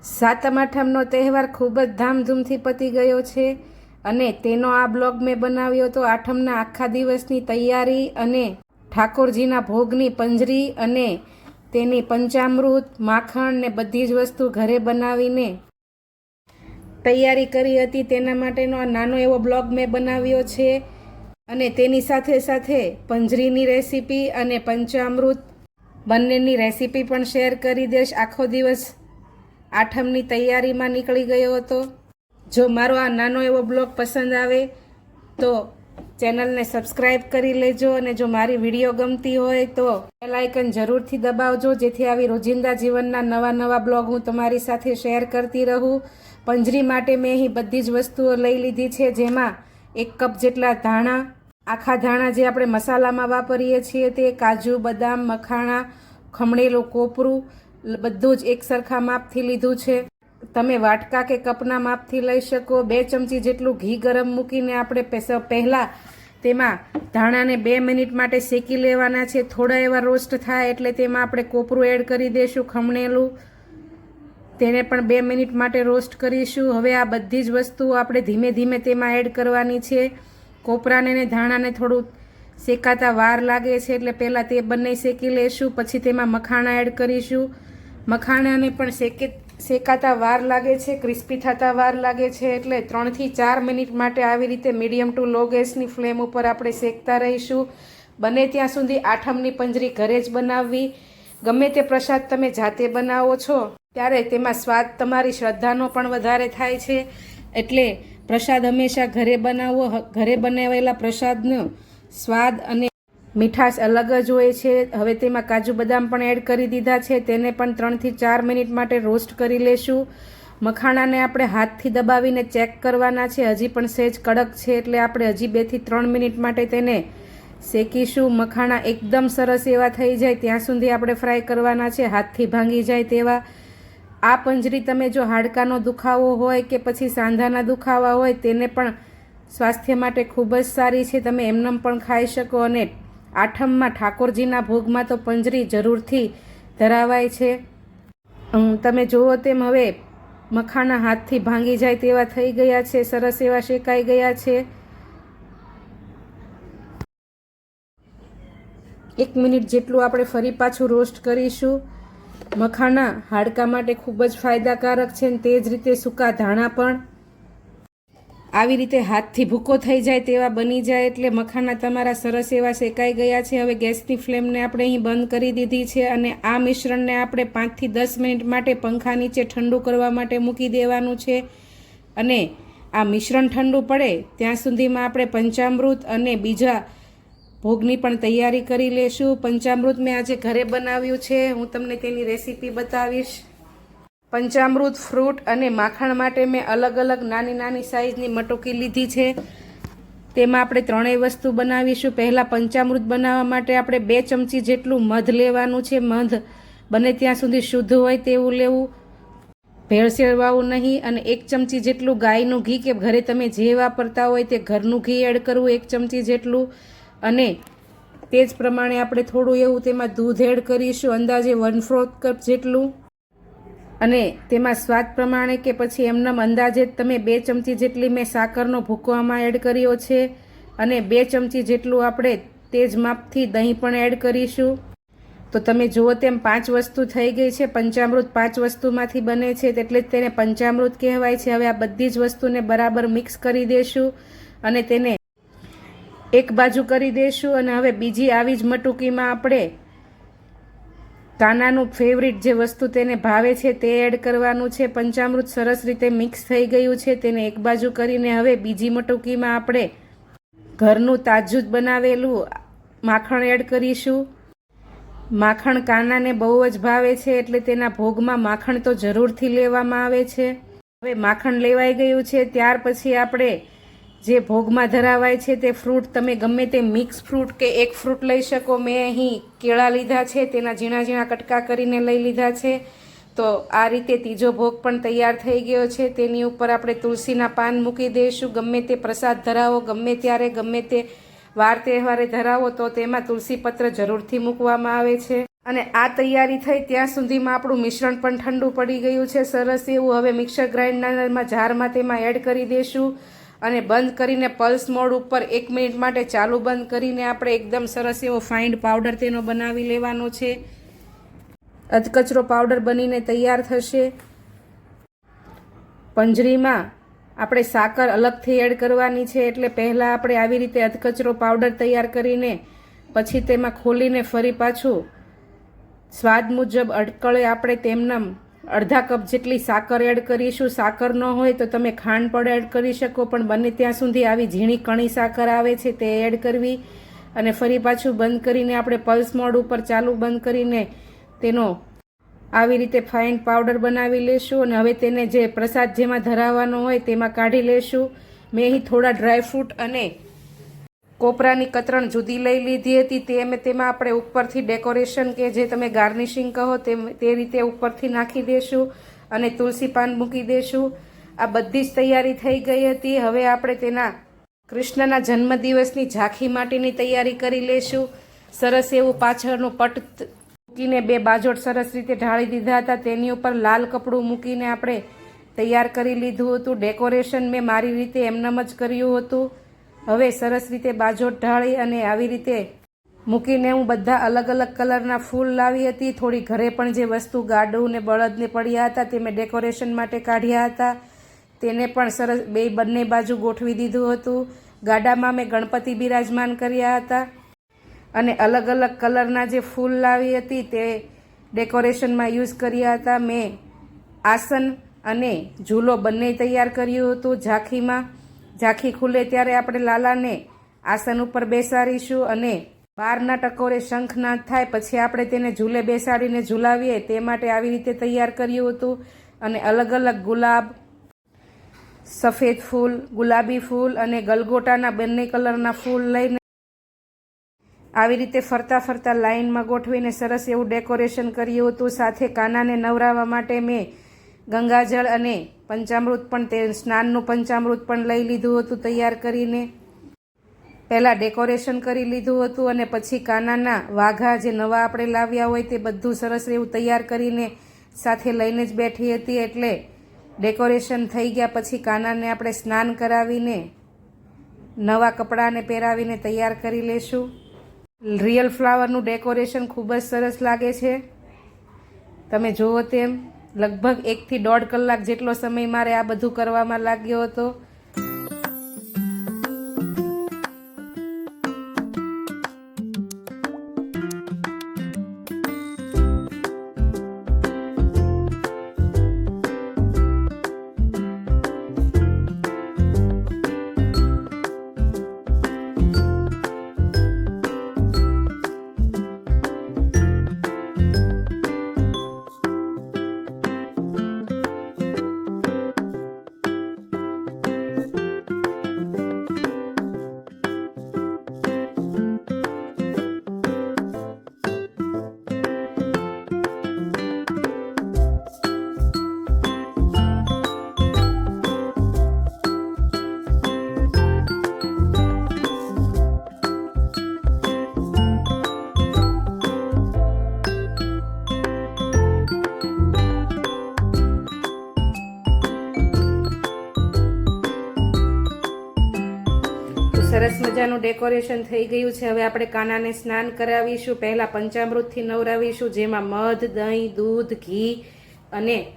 સાતમ આઠમનો તહેવાર ખૂબ જ ધામધૂમથી પતી ગયો છે અને તેનો આ બ્લોગ મેં બનાવ્યો તો આઠમના આખા દિવસની તૈયારી અને ઠાકોરજીના ભોગની પંજરી અને તેની પંચામૃત, માખણ ને બધી જ વસ્તુ ઘરે બનાવીને તૈયારી કરી હતી. તેના માટેનો આ નાનો એવો બ્લોગ મેં બનાવ્યો છે અને તેની સાથે સાથે પંજરીની રેસીપી અને પંચામૃત બંનેની રેસીપી પણ શેર કરી દઈશ. આખો દિવસ આઠમની તૈયારીમાં નીકળી ગયો હતો. જો મારો આ નાનો એવો બ્લોગ પસંદ આવે, તો ચેનલને સબસ્ક્રાઇબ કરી લેજો અને જો મારી વીડિયો ગમતી હોય, તો બેલ જરૂરથી દબાવજો, જેથી આવી રોજિંદા જીવનના નવા નવા બ્લોગ હું તમારી સાથે શેર કરતી રહું. પંજરી માટે મેં અહીં બધી જ વસ્તુઓ લઈ લીધી છે, જેમાં એક કપ જેટલા ધાણા, આખા ધાણા જે આપણે મસાલામાં વાપરીએ છીએ તે, કાજુ, બદામ, મખાણા, ખમણેલું કોપરું બધું જ એક સરખા માપથી લીધું છે. તમે વાટકા કે કપના માપથી લઈ શકો. બે ચમચી જેટલું ઘી ગરમ મૂકીને આપણે પહેલાં તેમાં ધાણાને બે મિનિટ માટે શેકી લેવાના છે. થોડા એવા રોસ્ટ થાય એટલે તેમાં આપણે કોપરું એડ કરી દઈશું ખમણેલું. તેને પણ બે મિનિટ માટે રોસ્ટ કરીશું. હવે આ બધી જ વસ્તુઓ આપણે ધીમે ધીમે તેમાં એડ કરવાની છે. કોપરાને ને ધાણાને થોડું શેકાતા વાર લાગે છે એટલે પહેલાં તે બંને શેકી લેશું. પછી તેમાં મખાણા એડ કરીશું. મખાણાને પણ શેકે શેકાતા વાર લાગે છે, ક્રિસ્પી થતા વાર લાગે છે, એટલે ત્રણથી ચાર મિનિટ માટે આવી રીતે મીડિયમ ટુ લો ગેસની ફ્લેમ ઉપર આપણે શેકતા રહીશું. બને ત્યાં સુધી આઠમની પંજરી ઘરે જ બનાવવી. ગમે તે પ્રસાદ તમે જાતે બનાવો છો, ત્યારે તેમાં સ્વાદ તમારી શ્રદ્ધાનો પણ વધારે થાય છે. એટલે પ્રસાદ હંમેશા ઘરે બનાવવો ઘરે બનાવેલા પ્રસાદનો સ્વાદ અને મીઠાશ અલગ જ હોય છે. હવે તેમાં કાજુ બદામ પણ એડ કરી દીધા છે. તેને પણ ત્રણથી ચાર મિનિટ માટે રોસ્ટ કરી લેશું. મખાણાને આપણે હાથથી દબાવીને ચેક કરવાના છે. હજી પણ સહેજ કડક છે એટલે આપણે હજી બેથી ત્રણ મિનિટ માટે તેને શેકીશું. મખાણા એકદમ સરસ એવા થઈ જાય. ત્યાં સુધી આપણે ફ્રાય કરવાના છે. હાથથી ભાંગી જાય તેવા. આ પંજરી તમે જો હાડકાનો દુખાવો હોય કે પછી સાંધાના દુખાવા હોય, તેને પણ સ્વાસ્થ્ય માટે ખૂબ જ સારી છે. તમે એમનેમ પણ ખાઈ શકો અને આઠમમાં ઠાકોરજીના ભોગમાં તો પંજરી જરૂરથી ધરાવાય છે. તમે જુઓ તેમ હવે મખાના હાથથી ભાંગી જાય તેવા થઈ ગયા છે, સરસ એવા શેકાઈ ગયા છે. એક મિનિટ જેટલું આપણે ફરી પાછું રોસ્ટ કરીશું. મખાના હાડકા માટે ખૂબ જ ફાયદાકારક છે અને તે જ રીતે સૂકા ધાણા પણ. આવી રીતે હાથથી ભૂકો થઈ જાય તેવા બની જાય એટલે મખાના તમારા સરસ એવા શેકાઈ ગયા છે. હવે ગેસની ફ્લેમને આપણે અહીં બંધ કરી દીધી છે અને આ મિશ્રણને આપણે પાંચથી દસ મિનિટ માટે પંખા નીચે ઠંડુ કરવા માટે મૂકી દેવાનું છે. અને આ મિશ્રણ ઠંડુ પડે ત્યાં સુધીમાં આપણે પંચામૃત અને બીજા ભોગની પણ તૈયારી કરી લેશું. પંચામૃત મેં આજે ઘરે બનાવ્યું છે. હું તમને તેની રેસીપી બતાવીશ. પંચામૃત, ફ્રૂટ અને માખણ માટે મેં અલગ અલગ નાની નાની સાઇઝની મટોકી લીધી છે. તેમાં આપણે ત્રણેય વસ્તુ બનાવીશું. પહેલાં પંચામૃત બનાવવા માટે આપણે બે ચમચી જેટલું મધ લેવાનું છે. મધ બને ત્યાં સુધી શુદ્ધ હોય તેવું લેવું. ભેળસેળવાળું નહીં અને એક ચમચી જેટલું ગાયનું ઘી કે ઘરે તમે જે વાપરતા હોય તે ઘરનું ઘી એડ કરવું એક ચમચી જેટલું. અને તે જ પ્રમાણે આપણે થોડું એવું તેમાં દૂધ એડ કરીશું. અંદાજે વન ફોર્થ કપ જેટલું. અને તેમાં સ્વાદ પ્રમાણે કે પછી એમનામ અંદાજે તમે બે ચમચી જેટલી મેં સાકરનો ભૂકો આમાં એડ કર્યો છે અને બે ચમચી જેટલું આપણે તે જ માપથી દહીં પણ એડ કરીશું. તો તમે જુઓ તેમ પાંચ વસ્તુ થઈ ગઈ છે, પંચામૃત પાંચ વસ્તુમાંથી બને છે, એટલે જ તેને પંચામૃત કહેવાય છે. હવે આ બધી જ વસ્તુને બરાબર મિક્સ કરી દેશું અને તેને એક બાજુ કરી દેશું અને હવે બીજી આવી જ મટુકીમાં આપણે કાનાનું ફેવરિટ જે વસ્તુ તેને ભાવે છે તે એડ કરવાનું છે. પંચામૃત સરસ રીતે મિક્સ થઈ ગયું છે. તેને એક બાજુ કરીને હવે બીજી મટુકીમાં આપણે ઘરનું તાજું જ બનાવેલું માખણ એડ કરીશું. માખણ કાનાને બહુ જ ભાવે છે એટલે તેના ભોગમાં માખણ તો જરૂરથી લેવામાં આવે છે. હવે માખણ લેવાઈ ગયું છે. ત્યાર પછી આપણે જે ભોગમાં ધરાવાય છે તે ફ્રૂટ, તમે ગમે તે મિક્સ ફ્રૂટ કે એક ફ્રૂટ લઈ શકો. મેં અહીં કેળા લીધા છે, તેના ઝીણા ઝીણા કટકા કરીને લઈ લીધા છે. તો આ રીતે ત્રીજો ભોગ પણ તૈયાર થઈ ગયો છે. તેની ઉપર આપણે તુલસીના પાન મૂકી દઈશું. ગમે તે પ્રસાદ ધરાવો, ગમે ત્યારે, ગમે તે વાર તહેવારે ધરાવો, તો તેમાં તુલસી પત્ર જરૂરથી મૂકવામાં આવે છે. અને આ તૈયારી થઈ ત્યાં સુધીમાં આપણું મિશ્રણ પણ ઠંડુ પડી ગયું છે. સરસ એવું હવે મિક્સર ગ્રાઇન્ડરમાં, જારમાં તેમાં એડ કરી દઈશું. અને બંધ કરીને પલ્સ મોડ ઉપર એક મિનિટ માટે ચાલુ બંધ કરીને આપણે એકદમ સરસ એવો ફાઇન્ડ પાવડર તેનો બનાવી લેવાનો છે. અધકચરો પાવડર બનીને તૈયાર થશે. પંજરીમાં આપણે સાકર અલગથી એડ કરવાની છે એટલે પહેલાં આપણે આવી રીતે અધકચરો પાવડર તૈયાર કરીને પછી તેમાં ખોલીને ફરી પાછું સ્વાદ મુજબ અટકળે આપણે તેમના અડધા કપ જેટલી સાકર એડ કરીશું. સાકર ન હોય તો તમે ખાંડ પણ એડ કરી શકો, પણ બને ત્યાં સુધી આવી ઝીણી કણી સાકર આવે છે તે એડ કરવી અને ફરી પાછું બંધ કરીને આપણે પલ્સ મોડ ઉપર ચાલુ બંધ કરીને તેનો આવી રીતે ફાઇન પાવડર બનાવી લેશું અને હવે તેને જે પ્રસાદ જેમાં ધરાવવાનો હોય તેમાં કાઢી લેશું. મેં અહીં થોડા ડ્રાયફ્રૂટ અને કોપરાની કતરણ જુદી લઈ લીધી હતી, તે અમે તેમાં આપણે ઉપરથી ડેકોરેશન કે જે તમે ગાર્નિશિંગ કહો તે તે રીતે ઉપરથી નાખી દેશું અને તુલસી પાન મૂકી દેશું. આ બધી જ તૈયારી થઈ ગઈ હતી. હવે આપણે તેના કૃષ્ણના જન્મદિવસની ઝાંખી માટેની તૈયારી કરી લેશું. સરસ એવું પાછળનું પટ મૂકીને બે બાજોટ સરસ રીતે ઢાળી દીધા હતા. તેની ઉપર લાલ કપડું મૂકીને આપણે તૈયાર કરી લીધું હતું. ડેકોરેશન મેં મારી રીતે એમનેમ જ કર્યું હતું. હવે સરસ રીતે બાજો ઢાળી અને આવી રીતે મૂકીને હું બધા અલગ અલગ કલરના ફૂલ લાવી હતી. થોડી ઘરે પણ જે વસ્તુ ગાડું ને બળદને પડ્યા હતા તે મેં ડેકોરેશન માટે કાઢ્યા હતા. તેને પણ સરસ બે બંને બાજુ ગોઠવી દીધું હતું. ગાડામાં મેં ગણપતિ બિરાજમાન કર્યા હતા. અને અલગ અલગ કલરના જે ફૂલ લાવી હતી તે ડેકોરેશનમાં યુઝ કર્યા હતા. મેં આસન અને ઝૂલો બંને તૈયાર કર્યું હતું ઝાંખીમાં. ઝાંખી ખુલે ત્યારે આપણે લાલાને આસન ઉપર બેસાડીશું અને બારના ટકોરે શંખનાદ થાય પછી આપણે તેને ઝૂલે બેસાડીને ઝૂલાવીએ તે માટે આવી રીતે તૈયાર કર્યું હતું અને અલગ અલગ ગુલાબ, સફેદ ફૂલ, ગુલાબી ફૂલ અને ગલગોટાના બંને કલરના ફૂલ લઈને આવી રીતે ફરતા ફરતા લાઇનમાં ગોઠવીને સરસ એવું ડેકોરેશન કર્યું હતું. સાથે કાનાને નવરાવવા માટે મેં ગંગાજળ અને પંચામૃત પણ તે સ્નાનનું પંચામૃત પણ લઈ લીધું હતું તૈયાર કરીને. પહેલાં ડેકોરેશન કરી લીધું હતું અને પછી કાનાના વાઘા જે નવા આપણે લાવ્યા હોય તે બધું સરસ એવું તૈયાર કરીને સાથે લઈને જ બેઠી હતી એટલે ડેકોરેશન થઈ ગયા પછી કાનાને આપણે સ્નાન કરાવીને નવા કપડાને પહેરાવીને તૈયાર કરી લેશું. રિયલ ફ્લાવરનું ડેકોરેશન ખૂબ જ સરસ લાગે છે. તમે જુઓ તેમ. લગભગ એકથી દોઢ કલાક જેટલો સમય મારે આ બધું કરવામાં લાગ્યો હતો. ડેકોરેશન થઈ ગયું છે. હવે આપણે કાનાને સ્નાન કરાવીશું. પહેલાં પંચામૃતથી નવરાવીશું, જેમાં મધ, દહીં, દૂધ, ઘી અને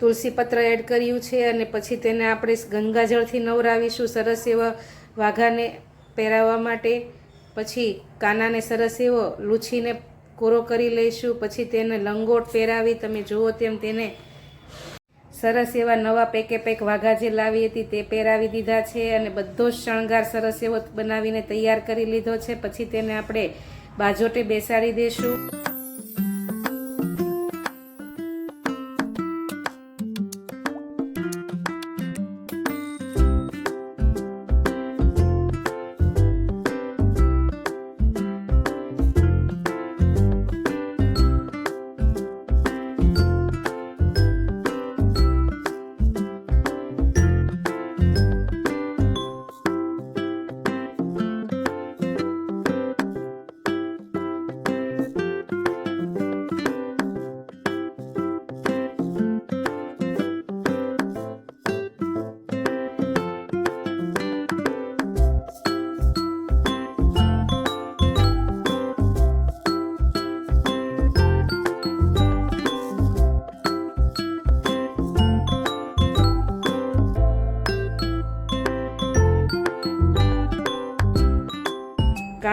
તુલસી પત્ર એડ કર્યું છે અને પછી તેને આપણે ગંગાજળથી નવરાવીશું. સરસ એવા વાઘાને પહેરાવવા માટે. પછી કાનાને સરસ એવો લૂછીને કોરો કરી લઈશું. પછી તેને લંગોટ પહેરાવી. તમે જુઓ તેમ તેને સરસ એવા નવા પેકે પેક વાઘા જે લાવી હતી તે પહેરાવી દીધા છે અને બધો જ શણગાર સરસ એવો બનાવીને તૈયાર કરી લીધો છે. પછી તેને આપણે બાજોટે બેસાડી દઈશું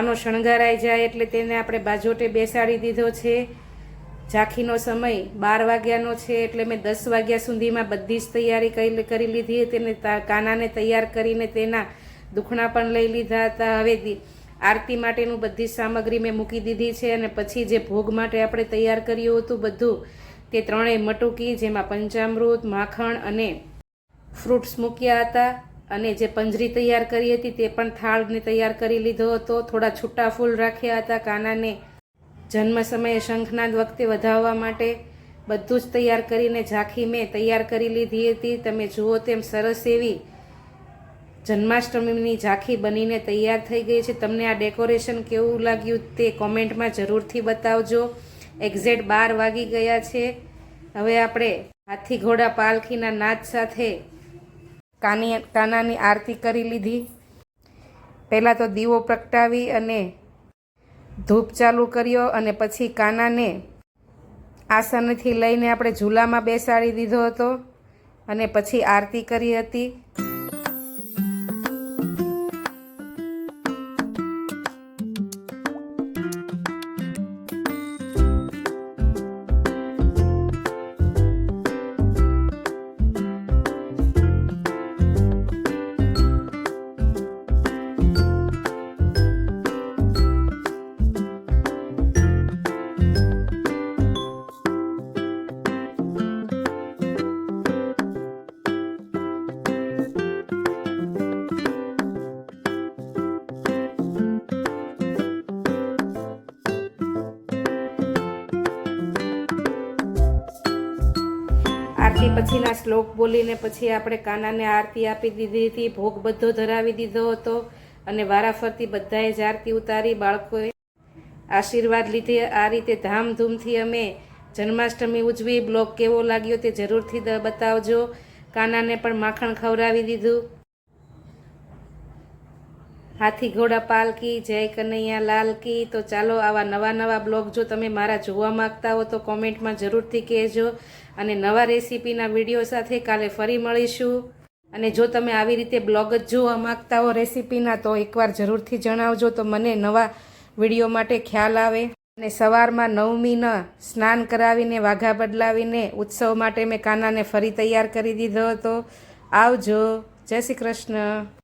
કાનો શણગારાઈ જાય એટલે તેને આપણે બાજોટે બેસાડી દીધો છે. ઝાંખીનો સમય બાર વાગ્યાનો છે એટલે મેં દસ વાગ્યા સુધીમાં બધી જ તૈયારી કરી કરી લીધી તેને કાનાને તૈયાર કરીને તેના દુખણા પણ લઈ લીધા હતા. હવે આરતી માટેનું બધી જ સામગ્રી મેં મૂકી દીધી છે અને પછી જે ભોગ માટે આપણે તૈયાર કર્યું હતું બધું, તે ત્રણેય મટુકી જેમાં પંચામૃત, માખણ અને ફ્રૂટ્સ મૂક્યા હતા. અને જે પંજરી તૈયાર કરી હતી તે પણ થાળને તૈયાર કરી લીધો હતો. થોડા છૂટા ફૂલ રાખ્યા હતા. કાનાને જન્મ સમયે શંખનાદ વખતે વધાવવા માટે બધું જ તૈયાર કરીને ઝાંખી મેં તૈયાર કરી લીધી હતી. તમે જુઓ તેમ સરસ એવી જન્માષ્ટમીની ઝાંખી બનીને તૈયાર થઈ ગઈ છે. તમને આ ડેકોરેશન કેવું લાગ્યું તે કોમેન્ટમાં જરૂરથી બતાવજો. એક્ઝેક્ટ બાર વાગી ગયા છે. હવે આપણે હાથી ઘોડા પાલખીના નાદ સાથે કાની કાનાની આરતી કરી લીધી. પહેલાં તો દીવો પ્રગટાવી અને ધૂપ ચાલુ કર્યો અને પછી કાનાને આસનથી લઈને આપણે ઝૂલામાં બેસાડી દીધો હતો અને પછી આરતી કરી હતી. આરતી શ્લોક બોલીને પછી આપણે કાનાને આરતી આપી દીધી હતી, ભોગ બધો ધરાવી દીધો હતો અને વારાફરતી બધાએ જ આરતી ઉતારી બાળકોએ આશીર્વાદ લીધે આ રીતે ધામધૂમથી અમે જન્માષ્ટમી ઉજવી. બ્લોગ કેવો લાગ્યો તે જરૂરથી બતાવજો. કાનાને પણ માખણ ખવડાવી દીધું. હાથી ઘોડા પાલકી, જય કનૈયા લાલ કી તો ચાલો આવા નવા નવા બ્લોગ જો તમે મારા જોવા માંગતા હો તો કોમેન્ટમાં જરૂરથી કહેજો. અને નવા રેસીપીના વીડિયો સાથે કાલે ફરી મળીશું. અને જો તમે આવી રીતે બ્લોગ જ જોવા માંગતા હો રેસીપીના, તો એકવાર જરૂરથી જણાવજો તો મને નવા વીડિયો માટે ખ્યાલ આવે. અને સવારમાં નવમીના સ્નાન કરાવીને, વાઘા બદલાવીને, ઉત્સવ માટે મેં કાનાને ફરી તૈયાર કરી દીધો હતો. આવજો. જય શ્રી કૃષ્ણ.